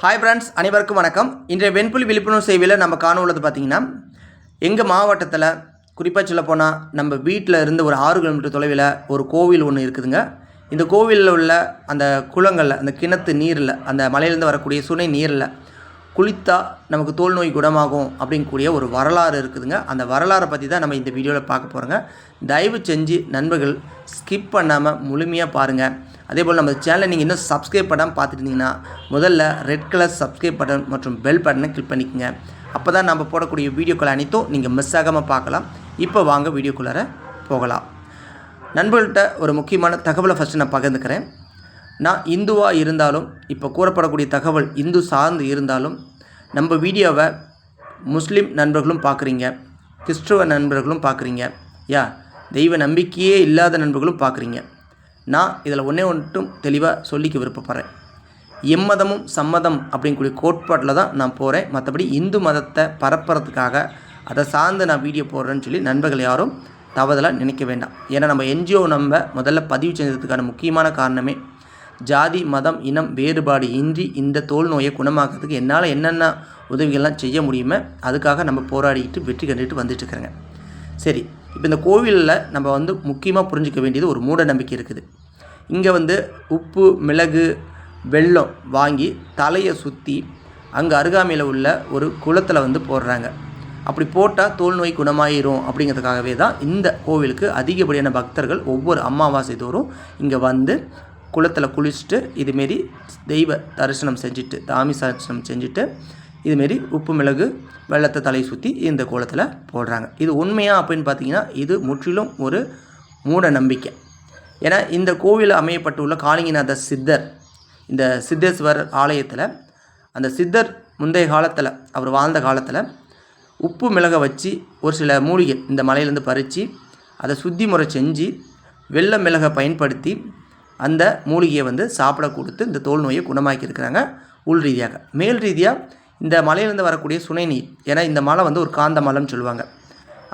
Hi friends அனைவருக்கும் வணக்கம். இன்றைய வெண்புலி விழிப்புணர்வு சேவையில் நம்ம காண உள்ளது பார்த்தீங்கன்னா எங்கள் மாவட்டத்தில் குறிப்பாக சொல்ல போனால் நம்ம வீட்டில் இருந்து ஒரு ஆறு கிலோமீட்டர் தொலைவில் ஒரு கோவில் ஒன்று இருக்குதுங்க. இந்த கோவிலில் உள்ள அந்த குளங்களில் அந்த கிணத்து நீரில் அந்த மலையிலேருந்து வரக்கூடிய சுனை நீரில் குளித்தா நமக்கு தோல் நோய் குணமாகும் அப்படிங்கக்கூடிய ஒரு வரலாறு இருக்குதுங்க. அந்த வரலாறை பற்றி தான் நம்ம இந்த வீடியோவில் பார்க்க போகிறோங்க தயவு செஞ்சு நண்பர்கள் ஸ்கிப் பண்ணாமல் முழுமையாக பாருங்கள் அதே போல் நம்ம சேனலை நீங்கள் இன்னும் சப்ஸ்கிரைப் பண்ணாமல் பார்த்துருந்தீங்கன்னா முதல்ல ரெட் கலர் சப்ஸ்கிரைப் பட்டன் மற்றும் பெல் பட்டனை கிளிக் பண்ணிக்கோங்க. அப்போ தான் நம்ம போடக்கூடிய வீடியோக்கள் அனைத்தும் நீங்கள் மிஸ் ஆகாமல் பார்க்கலாம். இப்போ வாங்க வீடியோக்குள்ளார போகலாம். நண்பர்கள்ட்ட ஒரு முக்கியமான தகவலை ஃபஸ்ட்டு நான் பகிர்ந்துக்கிறேன். நான் இந்துவாக இருந்தாலும் இப்போ கூறப்படக்கூடிய தகவல் இந்து சார்ந்து இருந்தாலும் நம்ம வீடியோவை முஸ்லீம் நண்பர்களும் பார்க்குறீங்க. கிறிஸ்துவ நண்பர்களும் பார்க்குறீங்க. யா தெய்வ நம்பிக்கையே இல்லாத நண்பர்களும் பார்க்குறீங்க. நான் இதில் ஒன்றே ஒன்றும் தெளிவாக சொல்லிக்க விருப்பப்படுறேன். எம்மதமும் சம்மதம் அப்படிங்கக்கூடிய கோட்பாட்டில் தான் நான் போகிறேன். மற்றபடி இந்து மதத்தை பரப்புறதுக்காக அதை சார்ந்து நான் வீடியோ போடுறேன்னு சொல்லி நண்பர்கள் யாரும் தவறுதலாக நினைக்க வேண்டாம். ஏன்னா நம்ம என்ஜிஓ நம்ம முதல்ல பதிவு செஞ்சதுக்கான முக்கியமான காரணமே ஜாதி மதம் இனம் வேறுபாடு இன்றி இந்த தோல் நோயை குணமாக்கிறதுக்கு என்னால் என்னென்ன உதவிகள்லாம் செய்ய முடியுமோ அதுக்காக நம்ம போராடிட்டு வெற்றி கண்டுகிட்டு வந்துட்டுருக்குறேங்க சரி இப்போ இந்த கோவிலில் நம்ம வந்து முக்கியமாக புரிஞ்சிக்க வேண்டியது ஒரு மூட நம்பிக்கை இருக்குது. இங்கே வந்து உப்பு மிளகு வெல்லம் வாங்கி தலையை சுற்றி அங்கே அருகாமையில் உள்ள ஒரு குளத்தில் வந்து போடுறாங்க. அப்படி போட்டால் தோல் நோய் குணமாயிரும் அப்படிங்கிறதுக்காகவே தான் இந்த கோவிலுக்கு அதிகப்படியான பக்தர்கள் ஒவ்வொரு அமாவாசை தோறும் இங்கே வந்து குளத்தில் குளிச்சுட்டு இதுமாரி தெய்வ தரிசனம் செஞ்சுட்டு தாமி தரிசனம் செஞ்சுட்டு இதுமாரி உப்பு மிளகு வெள்ளத்தை தலை சுற்றி இந்த கோலத்தில் போடுறாங்க. இது உண்மையா அப்படின்னு பார்த்தீங்கன்னா இது முற்றிலும் ஒரு மூட நம்பிக்கை ஏன்னா இந்த கோவில் அமையப்பட்டுள்ள காளிங்கநாத சித்தர் இந்த சித்தேஸ்வரர் ஆலயத்தில் அந்த சித்தர் முந்தைய காலத்தில் அவர் வாழ்ந்த காலத்தில் உப்பு மிளகை வச்சு ஒரு சில மூலிகை இந்த மலையிலேருந்து பறித்து அதை சுத்தி முறை செஞ்சு வெள்ளை மிளகை பயன்படுத்தி அந்த மூலிகையை வந்து சாப்பிட கொடுத்து இந்த தோல் நோயை குணமாக்கியிருக்கிறாங்க உள் ரீதியாக. மேல் ரீதியாக இந்த மலையிலேருந்து வரக்கூடிய சுனை நீர். ஏன்னா இந்த மலை வந்து ஒரு காந்த மலைன்னு சொல்லுவாங்க.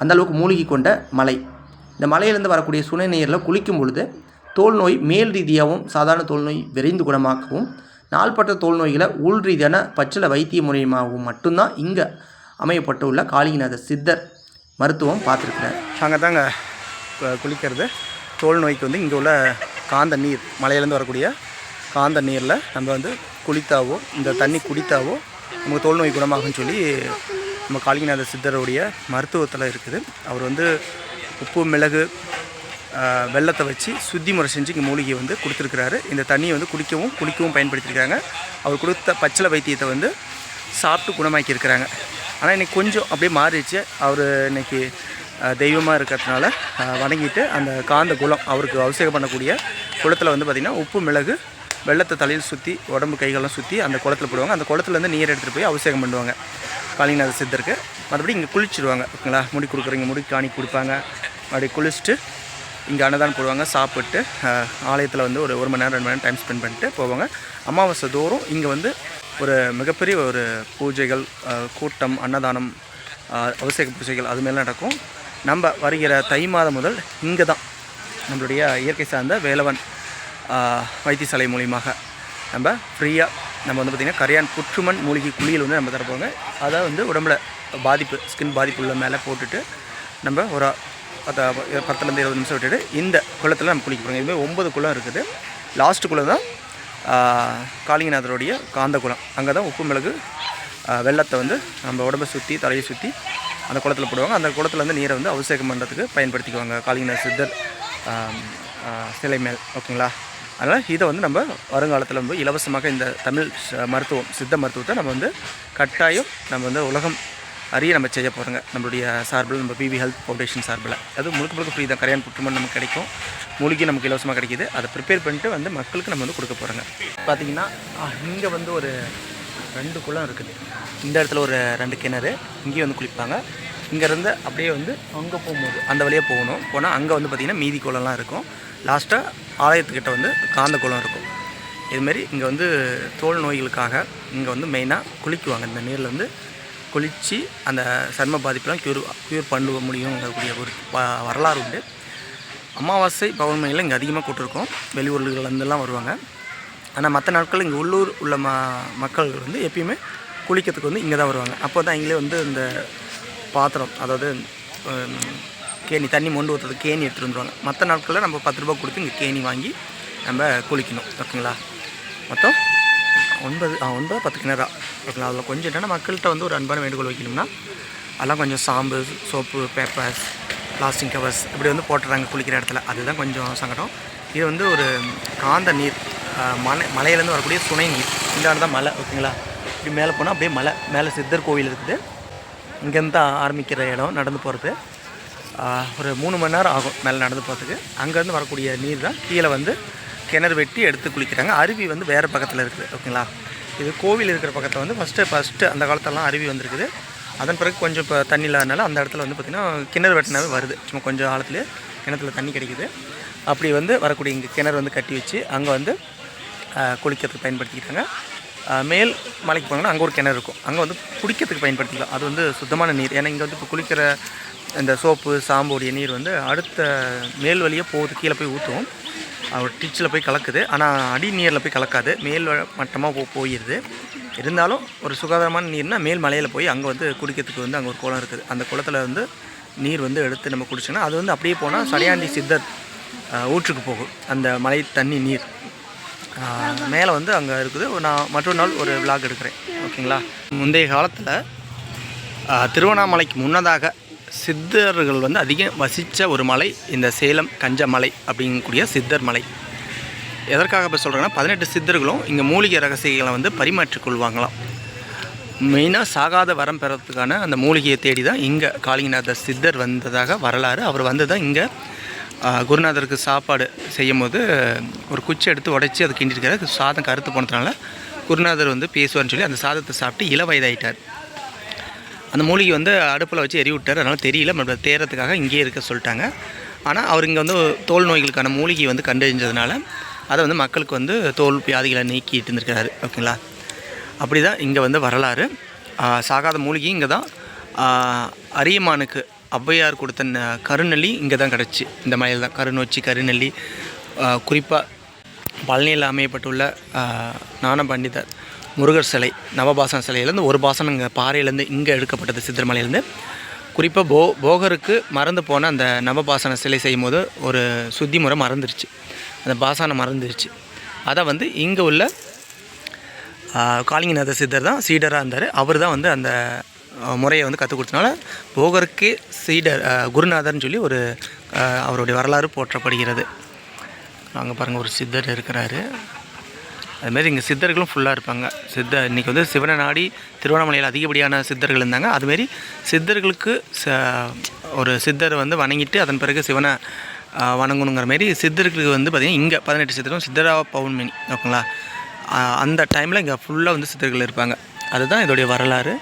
அந்த அளவுக்கு மூலிகை கொண்ட மலை. இந்த மலையிலேருந்து வரக்கூடிய சுனை நீரில் குளிக்கும் பொழுது தோல் நோய் மேல் ரீதியாகவும் சாதாரண தோல் நோய் விரைந்து குணமாக்கவும் நாள்பட்ட தோல் நோய்களை உள் ரீதியான பச்சில வைத்திய முறையுமாகவும் மட்டும்தான் இங்கே அமையப்பட்டுள்ள காளிநாத சித்தர் மருத்துவம் பார்த்துருக்குறேன் அங்கே தாங்க குளிக்கிறது. தோல் நோய்க்கு வந்து இங்கே உள்ள காந்த நீர் மலையிலேருந்து வரக்கூடிய காந்த நீரில் நம்ம வந்து குளித்தாவோ இந்த தண்ணி குடித்தாவோ நமக்கு தோல் நோய் குணமாகும்னு சொல்லி நம்ம காளிங்கநாத சித்தருடைய மருத்துவத்தில் இருக்குது. அவர் வந்து உப்பு மிளகு வெள்ளத்தை வச்சு சுத்தி முறை செஞ்சு இங்கே மூலிகை வந்து கொடுத்துருக்குறாரு. இந்த தண்ணியை வந்து குடிக்கவும் குளிக்கவும் பயன்படுத்தியிருக்காங்க அவர் கொடுத்த பச்சளை வைத்தியத்தை வந்து சாப்பிட்டு குணமாக்கி இருக்கிறாங்க ஆனால் இன்றைக்கி கொஞ்சம் அப்படியே மாறிடுச்சு. அவர் இன்னைக்கு தெய்வமாக இருக்கிறதுனால வணங்கிட்டு அந்த காந்த குளம் அவருக்கு அபிஷேகம் பண்ணக்கூடிய குளத்தில் வந்து பார்த்திங்கன்னா உப்பு மிளகு வெள்ளத்தை தலையில் சுற்றி உடம்பு கைகள்லாம் சுற்றி அந்த குளத்தில் போடுவாங்க. அந்த குளத்துலேருந்து நீர் எடுத்துகிட்டு போய் அபிஷேகம் பண்ணுவாங்க. காளிநாத சித்தருக்கு. மற்றபடி இங்கே குளிச்சிடுவாங்க ஓகேங்களா? முடி கொடுக்குறவங்க முடி காணி கொடுப்பாங்க. மறுபடியும் குளிச்சுட்டு இங்கே அன்னதானம் போடுவாங்க. சாப்பிட்டு ஆலயத்தில் வந்து ஒரு ஒரு மணி நேரம் ரெண்டு மணி நேரம் டைம் ஸ்பெண்ட் பண்ணிட்டு போவாங்க. அமாவாசை தோறும் இங்கே வந்து ஒரு மிகப்பெரிய ஒரு பூஜைகள் கூட்டம் அன்னதானம் அஹ், அபிஷேக பூஜைகள் அதுமாதிரிலாம் நடக்கும். நம்ம வருகிற தை மாதம் முதல் இங்கே தான் நம்மளுடைய இயற்கை சார்ந்த வேலவன் வைத்தியசாலை மூலியமாக நம்ம ஃப்ரீயாக நம்ம வந்து பார்த்திங்கன்னா கரையான் புற்றுமண் மூலிகை குளியல் வந்து நம்ம தரப்போங்க. அதை வந்து உடம்புல பாதிப்பு ஸ்கின் பாதிப்பு உள்ள மேலே போட்டுட்டு நம்ம ஒரு பத்து பத்துலேருந்து இருபது நிமிஷம் விட்டுட்டு இந்த குளத்தில் நம்ம குளிக்க போகிறோம் இதுமாதிரி ஒம்பது குளம் இருக்குது. லாஸ்ட் குளம் தான் காளிங்கநாதருடைய காந்த குளம். அங்கே தான் உப்பு மிளகு வெள்ளத்தை வந்து நம்ம உடம்பை சுற்றி தலையை சுற்றி அந்த குளத்தில் போடுவாங்க. அந்த குளத்தில் வந்து நீரை வந்து அபிஷேகம் பண்ணுறதுக்கு பயன்படுத்திக்குவாங்க காளிங்கநாத சித்தர் சிலை மேல். ஓகேங்களா? அதனால் இதை வந்து நம்ம வருங்காலத்தில் வந்து இலவசமாக இந்த தமிழ் மருத்துவம் சித்த மருத்துவத்தை நம்ம வந்து கட்டாயம் நம்ம வந்து உலகம் அறிய நம்ம செய்ய போகிறோங்க நம்மளுடைய சார்பில் நம்ம பிபி ஹெல்த் ஃபவுண்டேஷன் சார்பில். அது முழுக்க முழுக்க ஃப்ரீ தான். கரையான் புற்றுமன் நமக்கு கிடைக்கும். மூலிகை நமக்கு இலவசமாக கிடைக்கிது. அதை ப்ரிப்பேர் பண்ணிட்டு வந்து மக்களுக்கு நம்ம வந்து கொடுக்க போகிறோங்க பார்த்தீங்கன்னா இங்கே வந்து ஒரு ரெண்டு குளம் இருக்குது. இந்த இடத்துல ஒரு ரெண்டு கிணறு இங்கேயும் வந்து குளிப்பாங்க. இங்கேருந்து அப்படியே வந்து அங்கே போகும்போது அந்த வழியாக போகணும். போனால் அங்கே வந்து பார்த்திங்கன்னா மீதி குளம்லாம் இருக்கும். லாஸ்ட்டாக ஆலயத்துக்கிட்ட வந்து காந்த குளம் இருக்கும். இதுமாரி இங்கே வந்து தோல் நோய்களுக்காக இங்கே வந்து மெயினாக குளிக்குவாங்க. இந்த நீரில் வந்து குளித்து அந்த சர்ம பாதிப்பெலாம் க்யூர் க்யூர் பண்ண முடியுங்கக்கூடிய ஒரு வரலாறு உண்டு. அமாவாசை பௌர்ணமியில் இங்கே அதிகமாக கூட்டிருக்கோம். வெளியூர்கள்லேருந்துலாம் வருவாங்க. ஆனால் மற்ற நாட்களில் இங்கே உள்ளூர் உள்ள ம மக்கள் வந்து எப்பயுமே குளிக்கிறதுக்கு வந்து இங்கே தான் வருவாங்க. அப்போ தான் இங்களே வந்து இந்த பாத்திரம் அதாவது கேணி தண்ணி மொண்டு ஊற்றுறது கேணி எடுத்துகிட்டு வந்துருவாங்க. மற்ற நாட்களில் நம்ம பத்து ரூபா கொடுத்து இங்கே கேணி வாங்கி நம்ம குளிக்கணும். ஓகேங்களா? மொத்தம் ஒன்பது ஒன்பது பத்து கிணறா. ஓகேங்களா? அதில் கொஞ்சம் என்னென்னா மக்கள்கிட்ட வந்து ஒரு அன்பான வேண்டுகோள் வைக்கணும்னா அதெல்லாம் கொஞ்சம் shampoo soap papers plastic covers இப்படி வந்து போட்டுறாங்க குளிக்கிற இடத்துல. அதுதான் கொஞ்சம் சங்கடம். இது வந்து ஒரு காந்த நீர். மலை மலையிலேருந்து வரக்கூடிய சுனை நீர். இந்த தான் மலை ஓகேங்களா? இப்படி மேலே போனால் அப்படியே மலை மேலே சித்தர் கோவில் இருக்குது. இங்கேருந்து தான் ஆரம்பிக்கிற இடம் நடந்து போகிறது. ஒரு மூணு மணி நேரம் ஆகும் மேலே நடந்து போகிறதுக்கு. அங்கேருந்து வரக்கூடிய நீர் தான் கீழே வந்து கிணறு வெட்டி எடுத்து குளிக்கிறாங்க. அருவி வந்து வேறு பக்கத்தில் இருக்குது ஓகேங்களா? இது கோவில் இருக்கிற பக்கத்தில் வந்து ஃபஸ்ட்டு ஃபஸ்ட்டு அந்த காலத்தெல்லாம் அருவி வந்திருக்குது. அதன் பிறகு கொஞ்சம் இப்போ தண்ணி இல்லாதனால அந்த இடத்துல வந்து பார்த்திங்கன்னா கிணறு வெட்டினாவே வருது. சும்மா கொஞ்சம் ஆழத்துலேயே கிணத்துல தண்ணி கிடைக்குது. அப்படி வந்து வரக்கூடிய இங்கே கிணறு வந்து கட்டி வச்சு அங்கே வந்து குளிக்கிறதுக்கு பயன்படுத்திக்கிட்டாங்க. மேல் மலைக்கு போனாங்கன்னா அங்கே ஒரு கிணறு இருக்கும். அங்கே வந்து குடிக்கிறதுக்கு பயன்படுத்திக்கலாம். அது வந்து சுத்தமான நீர். ஏன்னா இங்கே வந்து இப்போ குளிக்கிற இந்த சோப்பு சாம்போடைய நீர் வந்து அடுத்த மேல் வழியே போகுது. கீழே போய் ஊற்றுவோம் ஒரு டிச்சில் போய் கலக்குது. ஆனால் அடி நீரில் போய் கலக்காது. மேல் மட்டமாக போ போயிடுது இருந்தாலும் ஒரு சுகாதாரமான நீர்னால் மேல் மலையில் போய் அங்கே வந்து குடிக்கிறதுக்கு வந்து அங்கே ஒரு குளம் இருக்குது. அந்த குளத்தில் வந்து நீர் வந்து எடுத்து நம்ம குடிச்சோன்னா அது வந்து அப்படியே போனால் சடையாண்டி சித்தர் ஊற்றுக்கு போகும். அந்த மலை தண்ணி நீர். மேலே வந்து அங்கே இருக்குது. நான் மற்றொரு நாள் ஒரு விளாக் எடுக்கிறேன். ஓகேங்களா? முந்தைய காலத்தில் திருவண்ணாமலைக்கு முன்னதாக சித்தர்கள் வந்து அதிகம் வசித்த ஒரு மலை இந்த சேலம் கஞ்சமலை அப்படிங்கக்கூடிய சித்தர் மலை. எதற்காக இப்போ சொல்கிறேன்னா பதினெட்டு சித்தர்களும் இங்கே மூலிகை ரகசியங்களை வந்து பரிமாற்றிக் கொள்வாங்களாம். மெயினாக சாகாத வரம் பெறத்துக்கான அந்த மூலிகையை தேடி தான் இங்கே காளிங்கநாதர் சித்தர் வந்ததாக வரலாறு. அவர் வந்து தான் இங்கே குருநாதருக்கு சாப்பாடு செய்யும் போது ஒரு குச்சி எடுத்து உடைச்சி அதை கிண்டிருக்காரு சாதம் கருத்து போனதுனால குருநாதர் வந்து பேசுவார்னு சொல்லி அந்த சாதத்தை சாப்பிட்டு இள வயதாயிட்டார். அந்த மூலிகை வந்து அடுப்பில் வச்சு எரி விட்டார் அதனால் தெரியல நம்ம தேரத்துக்காக இங்கேயே இருக்க சொல்லிட்டாங்க. ஆனால் அவர் இங்கே வந்து தோல் நோய்களுக்கான மூலிகை வந்து கண்டறிஞ்சதுனால அதை வந்து மக்களுக்கு வந்து தோல் வியாதிகளை நீக்கிட்டு இருந்திருக்கிறாரு. ஓகேங்களா? அப்படி தான் இங்கே வந்து வரலாறு. சாகாத மூலிகை இங்கே தான் அரியமானுக்கு ஔவையார் கொடுத்த கருநெல்லி இங்கே தான் கிடச்சி. இந்த மலையில் தான். கருநொச்சி கருநெல்லி குறிப்பாக பழனியில் அமையப்பட்டுள்ள ஞான பண்டிதர் முருகர் சிலை நவபாசன சிலையிலேருந்து ஒரு பாசனம் இங்கே பாறையிலேருந்து இங்கே எடுக்கப்பட்டது சித்திரமலையிலேருந்து குறிப்பாக போ போகருக்கு மறந்து போன அந்த நவபாசன சிலை செய்யும் போது ஒரு சுத்தி முறை மறந்துருச்சு. அந்த பாசனம் மறந்துருச்சு. அதை வந்து இங்கே உள்ள காளிங்கநாத சித்தர் தான் சீடராக இருந்தார். அவர் தான் வந்து அந்த முறையை வந்து கற்றுக் கொடுத்தனால போகருக்கு சீடர் குருநாதர்னு சொல்லி ஒரு அவருடைய வரலாறு போற்றப்படுகிறது. அங்கே பாருங்கள் ஒரு சித்தர் இருக்கிறாரு. அதுமாரி இங்கே சித்தர்களும் ஃபுல்லாக இருப்பாங்க. சித்த இன்றைக்கி வந்து சிவனை நாடி திருவண்ணாமலையில் அதிகப்படியான சித்தர்கள் இருந்தாங்க. அதுமாரி சித்தர்களுக்கு ச ஒரு சித்தரை வந்து வணங்கிட்டு அதன் பிறகு சிவனை வணங்கணுங்கிற மாரி சித்தர்களுக்கு வந்து பார்த்திங்கன்னா இங்கே பதினெட்டு சித்தரும் சித்தரா பௌர்ணமி ஓகேங்களா? அந்த டைமில் இங்கே ஃபுல்லாக வந்து சித்தர்கள் இருப்பாங்க. அதுதான் இதோடைய வரலாறு.